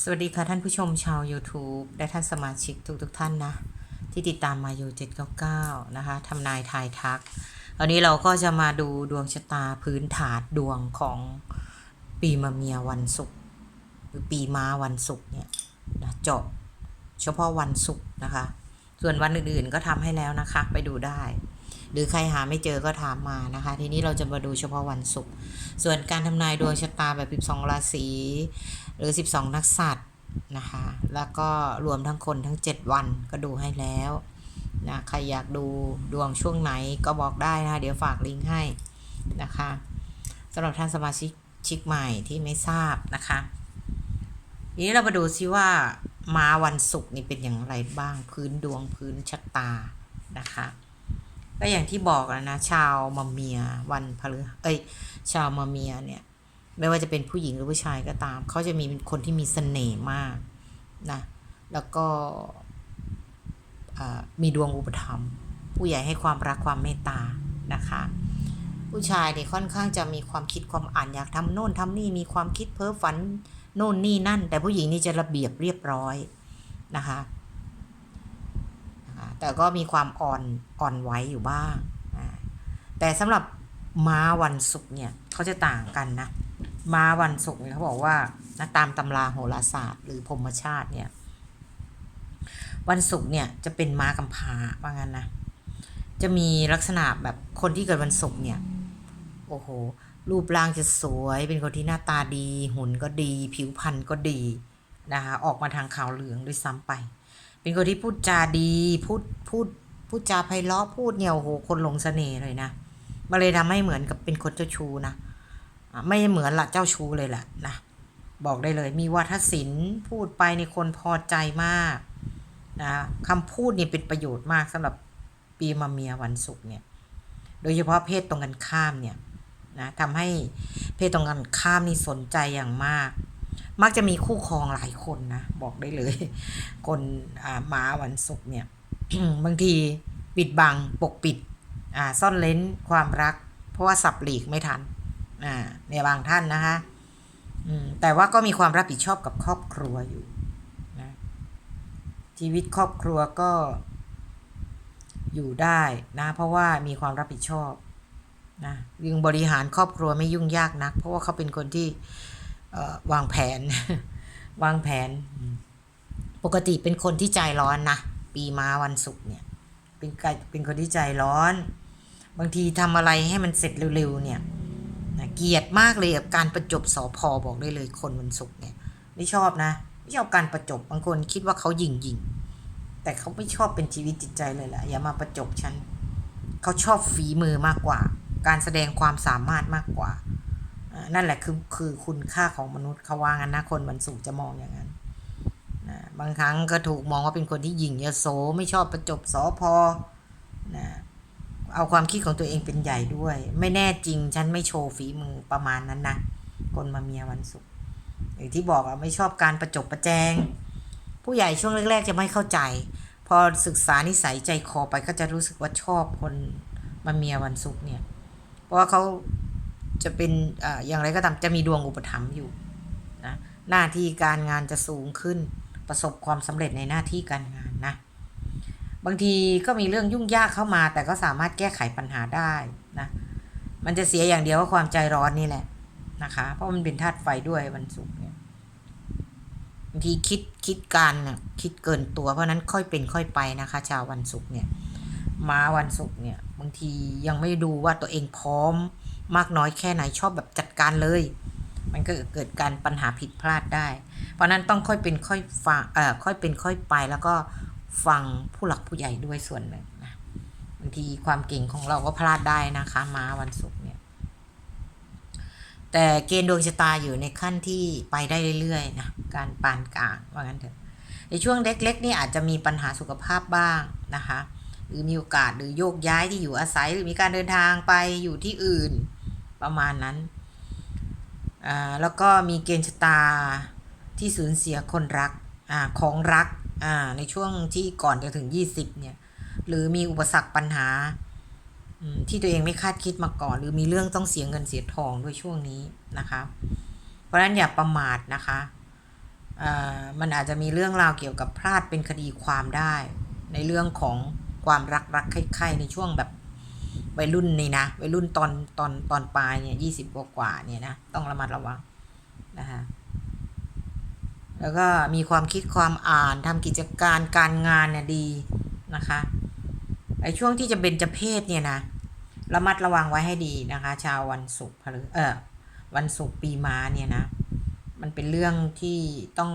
สวัสดีค่ะท่านผู้ชมชาว YouTube และท่านสมาชิกทุกๆทท่านนะ ที่ติดตามมาอยู่799 นะคะทำนายทายทัก วันนี้เราก็จะมาดูดวงชะตาพื้นฐานดวงของปีมะเมียวันศุกร์หรือปีม้าวันศุกร์เนี่ยนะเจาะเฉพาะวันศุกร์นะคะ ส่วนวันอื่นๆก็ทำให้แล้วนะคะ ไปดูได้ หรือใครหาไม่เจอก็ถามมานะคะ ทีนี้เราจะมาดูเฉพาะวันศุกร์ส่วนการทำนายดวงชะตาแบบ 12 ราศีหรือ 12 นักสัตว์นะคะ แล้วก็รวมทั้งคนทั้ง 7 วันก็ดูให้แล้วนะใครอยากดูดวงช่วงไหนก็บอกได้นะคะเดี๋ยวฝากลิงก์ให้นะคะสำหรับท่านสมาชิกชิกใหม่ที่ไม่ทราบนะคะทีนี้เรามาดูซิว่ามาวันศุกร์นี่เป็นอย่างไรบ้างพื้นดวงพื้นชะตานะคะ ก็อย่างที่บอกแล้วนะ ชาวมะเมียวันพฤหัสเอ้ย ชาวมะเมียเนี่ย ไม่ว่าจะเป็นผู้หญิงหรือผู้ชายก็ตาม เขาจะมีเป็นคนที่มีเสน่ห์มากนะ แล้วก็มีดวงอุปถัมภ์ผู้ใหญ่ให้ความรักความเมตตานะคะ ผู้ชายเนี่ยค่อนข้างจะมีความคิดความอ่านอยากทำโน่นทำนี่มีความคิดเพ้อฝันโน่นนี่นั่น แต่ผู้หญิงนี่จะระเบียบเรียบร้อยนะคะ แต่ก็มีความอ่อนอ่อนไหวอยู่บ้าง แต่สำหรับม้าวันศุกร์เนี่ยเขาจะต่างกันนะ ม้าวันศุกร์เนี่ยเขาบอกว่าตามตำราโหราศาสตร์หรือพรมชาติเนี่ย วันศุกร์เนี่ยจะเป็นม้ากำพร้าว่างั้นนะ จะมีลักษณะแบบคนที่เกิดวันศุกร์เนี่ย โอ้โห รูปร่างจะสวย เป็นคนที่หน้าตาดี หุ่นก็ดี ผิวพรรณก็ดีนะคะ ออกมาทางขาวเหลืองด้วยซ้ำไป เป็นคนที่พูดจาดีพูดพูดพูดจาไพเราะพูดเนี่ยโอ้โหคนหลงเสน่ห์เลยนะมันเลยทำให้เหมือนกับเป็นคนเจ้าชู้นะอะไม่เหมือนละเจ้าชู้เลยแหละนะบอกได้เลย มีวาทศิลป์พูดไปในคนพอใจมากนะคำพูดนี่เป็นประโยชน์มากสำหรับปีมะเมียวันศุกร์เนี่ย โดยเฉพาะเพศตรงกันข้ามเนี่ยนะทำให้เพศตรงกันข้ามนี่สนใจอย่างมาก มักจะมีคู่ครองหลายคนนะ บอกได้เลย คนอ่าม้าวันศุกร์เนี่ยบางทีปิดบังปกปิดอ่าซ่อนเล้นความรัก เพราะว่าสับหลีกไม่ทันอ่าในบางท่านนะคะอืมแต่ว่าก็มีความรับผิดชอบกับครอบครัวอยู่นะชีวิตครอบครัวก็อยู่ได้นะ เพราะว่ามีความรับผิดชอบนะยังบริหารครอบครัวไม่ยุ่งยากนัก เพราะว่าเขาเป็นคนที่ วางแผน วางแผน ปกติเป็นคนที่ใจร้อนนะ ปีมาวันศุกร์เนี่ย เป็นเป็นคนที่ใจร้อน บางทีทำอะไรให้มันเสร็จเร็วๆเนี่ยเกลียดมากเลยกับการประจบสอพอบอกได้เลยคนวันศุกร์เนี่ย ไม่ชอบนะ ไม่ชอบการประจบบางคนคิดว่าเขาหยิงยิงแต่เขาไม่ชอบเป็นชีวิตจิตใจเลยแหละอย่ามาประจบฉันเขาชอบฝีมือมากกว่า การแสดงความสามารถมากกว่า นั่นแหละคือคือคุณค่าของมนุษย์เขาว่างั้นนะคนวันศุกร์จะมองอย่างนั้นนะบางครั้งก็ถูกมองว่าเป็นคนที่หยิ่งยโสไม่ชอบประจบสอพอนะเอาความคิดของตัวเองเป็นใหญ่ด้วย ไม่แน่จริงฉันไม่โชว์ฝีมือประมาณนั้นนะคนมาเมียวันศุกร์อย่างที่บอกอะไม่ชอบการประจบประแจง ผู้ใหญ่ช่วงแรก ๆ จะไม่เข้าใจ พอศึกษานิสัยใจคอไปก็จะรู้สึกว่าชอบคนมาเมียวันศุกร์เนี่ย เพราะว่าเขา จะเป็นออย่างไรก็ตามจะมีดวงอุปถัมภ์อยู่นะหน้าที่การงานจะสูงขึ้นประสบความสำเร็จในหน้าที่การงานนะบางทีก็มีเรื่องยุ่งยากเข้ามา แต่ก็สามารถแก้ไขปัญหาได้นะมันจะเสียอย่างเดียวว่าความใจร้อนนี่แหละนะคะเพราะมันเป็นธาตุไฟด้วยวันศุกร์เนี่ยบางทีคิดคิดการเนี่ยคิดเกินตัวเพราะนั้นค่อยเป็นค่อยไปนะคะ ชาววันศุกร์เนี่ยมาวันศุกร์เนี่ยบางทียังไม่ดูว่าตัวเองพร้อม มากน้อยแค่ไหนชอบแบบจัดการเลย มันก็เกิดการปัญหาผิดพลาดได้ เพราะนั้นต้องค่อยเป็นค่อยฟังเอ่อค่อยเป็นค่อยไปแล้วก็ฟังผู้หลักผู้ใหญ่ด้วยส่วนหนึ่งนะบางทีความเก่งของเราก็พลาดได้นะคะมาวันศุกร์เนี่ย แต่เกณฑ์ดวงชะตาอยู่ในขั้นที่ไปได้เรื่อยๆนะการปานกลางว่างั้นเถอะในช่วงเล็กๆนี่อาจจะมีปัญหาสุขภาพบ้างนะคะ หรือมีโอกาสหรือโยกย้ายที่อยู่อาศัยหรือมีการเดินทางไปอยู่ที่อื่นประมาณนั้นอ่าแล้วก็มีเกณฑ์ชะตาที่สูญเสียคนรักอ่าของรักอ่าในช่วงที่ก่อนจะถึง 20เนี่ย หรือมีอุปสรรคปัญหาอืมที่ตัวเองไม่คาดคิดมาก่อน หรือมีเรื่องต้องเสียเงินเสียทองด้วยช่วงนี้นะคะ เพราะฉะนั้นอย่าประมาทนะคะอ่ามันอาจจะมีเรื่องราวเกี่ยวกับพลาดเป็นคดีความได้ ในเรื่องของ ความรักรักใคร่ในช่วงแบบวัยรุ่นนี่นะวัยรุ่นตอนตอนตอนปลายเนี่ยยี่สิบกว่าๆเนี่ยนะต้องระมัดระวังนะคะแล้วก็มีความคิดความอ่านทำกิจการการงานเนี่ยดีนะคะไอ้ช่วงที่จะเป็นจะเพศเนี่ยนะระมัดระวังไว้ให้ดีนะคะ ชาววันศุกร์เออวันศุกร์ปีม้าเนี่ยนะมันเป็นเรื่องที่ต้อง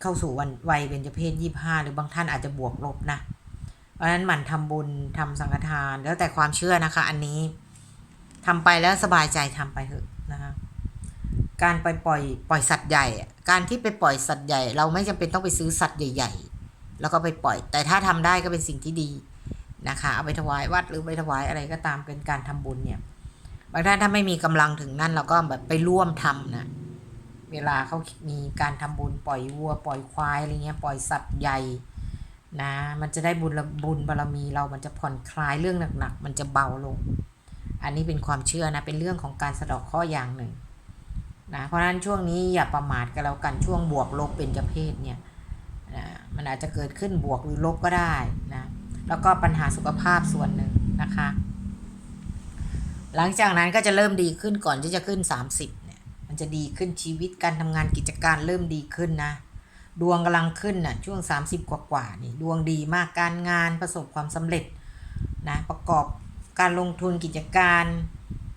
เข้าสู่วันวัยเบญจะเพศยี่ห้าหรือบางท่านอาจจะบวกลบนะ ราะฉะนั้นหมั่นทำบุญทำสังฆทาน แล้วแต่ความเชื่อนะคะ อันนี้ทำไปแล้วสบายใจทำไปเถอะนะคะการไปปล่อยปล่อยสัตว์ใหญ่ การที่ไปปล่อยสัตว์ใหญ่ เราไม่จำเป็นต้องไปซื้อสัตว์ใหญ่ ๆ แล้วก็ไปปล่อย แต่ถ้าทำได้ก็เป็นสิ่งที่ดีนะคะ เอาไปถวายวัดหรือไปถวายอะไรก็ตามเป็นการทำบุญเนี่ยบางท่านถ้าไม่มีกำลังถึงนั่นเราก็แบบไปร่วมทำนะเวลาเขามีการทำบุญปล่อยวัว ปล่อยควายอะไรเงี้ยปล่อยสัตว์ใหญ่ นะ มันจะได้บุญบุญบารรมีเรามันจะผ่อนคลายเรื่องหนักๆ มันจะเบาลง อันนี้เป็นความเชื่อนะ เป็นเรื่องของการสะดอกข้ออย่างหนึ่งนะ เพราะฉะนั้นช่วงนี้อย่าประมาทกันแล้วกันช่วงบวกลบเป็นจเพศเนี่ยนะมันอาจจะเกิดขึ้นบวกหรือลบก็ได้นะ แล้วก็ปัญหาสุขภาพส่วนหนึ่งนะคะ หลังจากนั้นก็จะเริ่มดีขึ้นก่อนที่จะขึ้น 30เนี่ย มันจะดีขึ้นชีวิตการทำงานกิจการเริ่มดีขึ้นนะ ดวงกำลังขึ้นน่ะช่วง 30 กว่ากว่านี่ดวงดีมากการงานประสบความสำเร็จนะประกอบการลงทุนกิจการ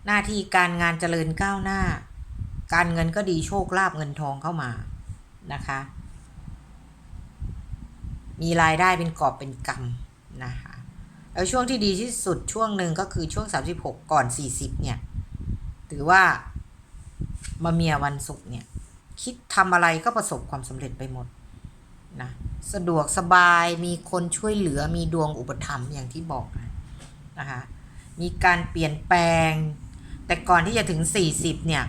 หน้าที่การงานเจริญก้าวหน้า การเงินก็ดีโชคลาภเงินทองเข้ามานะคะ มีรายได้เป็นกอบเป็นกำนะคะแล้วช่วงที่ดีที่สุดช่วงหนึ่งก็คือช่วง 36 ก่อน 40 เนี่ย ถือว่ามาเมียวันศุกร์เนี่ย คิดทำอะไรก็ประสบความสำเร็จไปหมดนะสะดวกสบายมีคนช่วยเหลือมีดวงอุปถัมภ์อย่างที่บอกนะนะคะมีการเปลี่ยนแปลง แต่ก่อนที่จะถึง 40 เนี่ย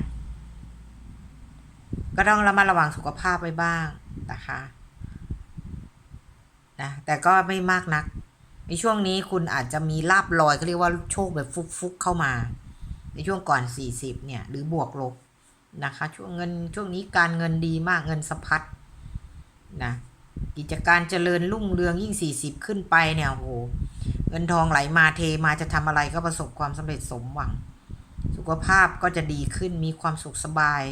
ก็ต้องระมัดระวังสุขภาพไว้บ้างนะคะนะแต่ก็ไม่มากนัก ในช่วงนี้คุณอาจจะมีลาบลอยเขาเรียกว่าโชคแบบฟุกๆเข้ามา ในช่วงก่อน 40 เนี่ย หรือบวกลบ นะคะช่วงเงินช่วงนี้การเงินดีมากเงินสะพัดนะกิจการเจริญรุ่งเรืองยิ่ง 40 ขึ้นไปเนี่ยโหเงินทองไหลมาเทมาจะทำอะไรก็ประสบความสำเร็จสมหวัง สุขภาพก็จะดีขึ้นมีความสุขสบาย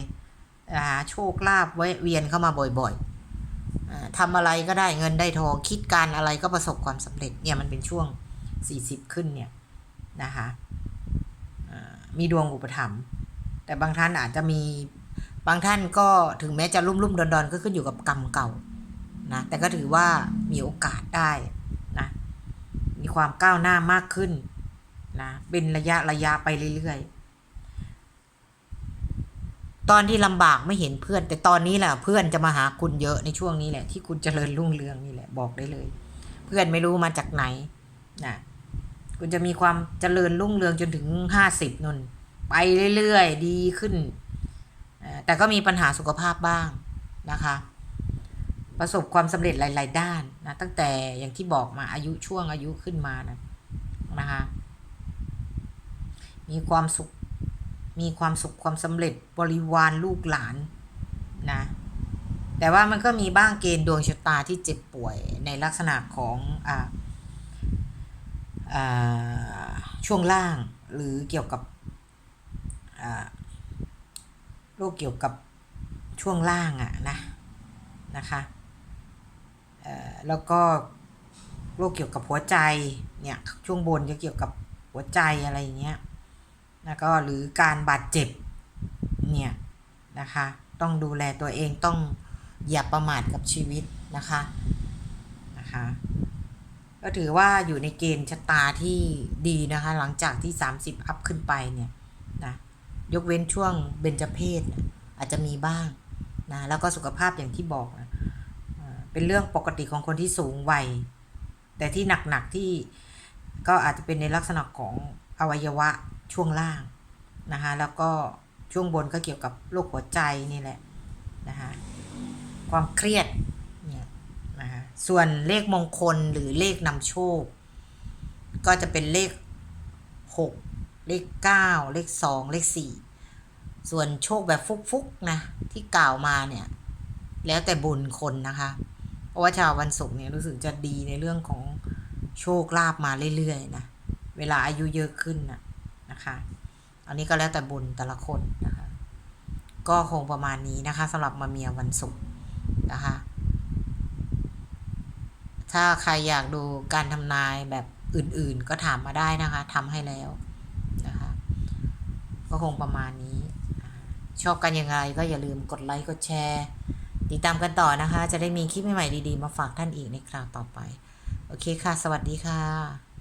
อ่าโชคลาภแวะเวียนเข้ามาบ่อยๆทำอะไรก็ได้เงินได้ทองคิดการอะไรก็ประสบความสำเร็จเนี่ยมันเป็นช่วง 40 ขึ้นเนี่ยนะคะมีดวงอุปถัมภ์ แต่บางท่านอาจจะมีบางท่านก็ถึงแม้จะรุ่มรุ่มดอนดอนก็ขึ้นอยู่กับกรรมเก่านะแต่ก็ถือว่ามีโอกาสได้นะมีความก้าวหน้ามากขึ้นนะเป็นระยะระยะไปเรื่อยๆ ตอนที่ลำบากไม่เห็นเพื่อน แต่ตอนนี้แหละเพื่อนจะมาหาคุณเยอะในช่วงนี้แหละที่คุณเจริญรุ่งเรืองนี่แหละบอกได้เลย เพื่อนไม่รู้มาจากไหนนะคุณจะมีความเจริญรุ่งเรืองจนถึงห้าสิบนน ไปเรื่อยๆ ดีขึ้น แต่ก็มีปัญหาสุขภาพบ้างนะคะ ประสบความสำเร็จหลาย ๆ ด้านนะตั้งแต่อย่างที่บอกมาอายุช่วงอายุขึ้นมานะนะคะมีความสุขมีความสุขความสำเร็จบริวารลูกหลานนะแต่ว่ามันก็มีบ้างเกณฑ์ดวงชะตาที่เจ็บป่วยในลักษณะของอ่าอ่าช่วงล่างหรือเกี่ยวกับ โรคเกี่ยวกับช่วงล่างอะนะนะคะแล้วก็โรคเกี่ยวกับหัวใจเนี่ยช่วงบนจะเกี่ยวกับหัวใจอะไรอย่างเงี้ยแล้วก็หรือการบาดเจ็บเนี่ยนะคะต้องดูแลตัวเองต้องอย่าประมาทกับชีวิตนะคะนะคะก็ถือว่าอยู่ในเกณฑ์ชะตาที่ดีนะคะหลังจากที่ 30 อัพขึ้นไปเนี่ย ยกเว้นช่วงเบญจเพศอาจจะมีบ้างนะแล้วก็สุขภาพอย่างที่บอกนะเป็นเรื่องปกติของคนที่สูงวัย แต่ที่หนักๆที่ก็อาจจะเป็นในลักษณะของอวัยวะช่วงล่างนะคะแล้วก็ช่วงบนก็เกี่ยวกับโรคหัวใจนี่แหละนะคะความเครียดเนี่ยนะคะส่วนเลขมงคลหรือเลขนำโชค ก็จะเป็นเลข 6 เลข 9 เลข 2 เลข 4 ส่วนโชคแบบฟุกๆนะที่กล่าวมาเนี่ย แล้วแต่บุญคนนะคะ เพราะว่าชาววันศุกร์เนี่ยรู้สึกจะดีในเรื่องของโชคลาภมาเรื่อยๆนะเวลาอายุเยอะขึ้นนะนะคะ อันนี้ก็แล้วแต่บุญแต่ละคนนะคะ ก็คงประมาณนี้นะคะสำหรับมาเมียวันศุกร์นะคะ ถ้าใครอยากดูการทำนายแบบอื่นๆก็ถามมาได้นะคะทำให้แล้วนะคะ ก็คงประมาณนี้ ชอบกันยังไงก็อย่าลืมกดไลค์กดแชร์ติดตามกันต่อนะคะ จะได้มีคลิปใหม่ๆดีๆ มาฝากท่านอีกในคราวต่อไป โอเคค่ะ สวัสดีค่ะ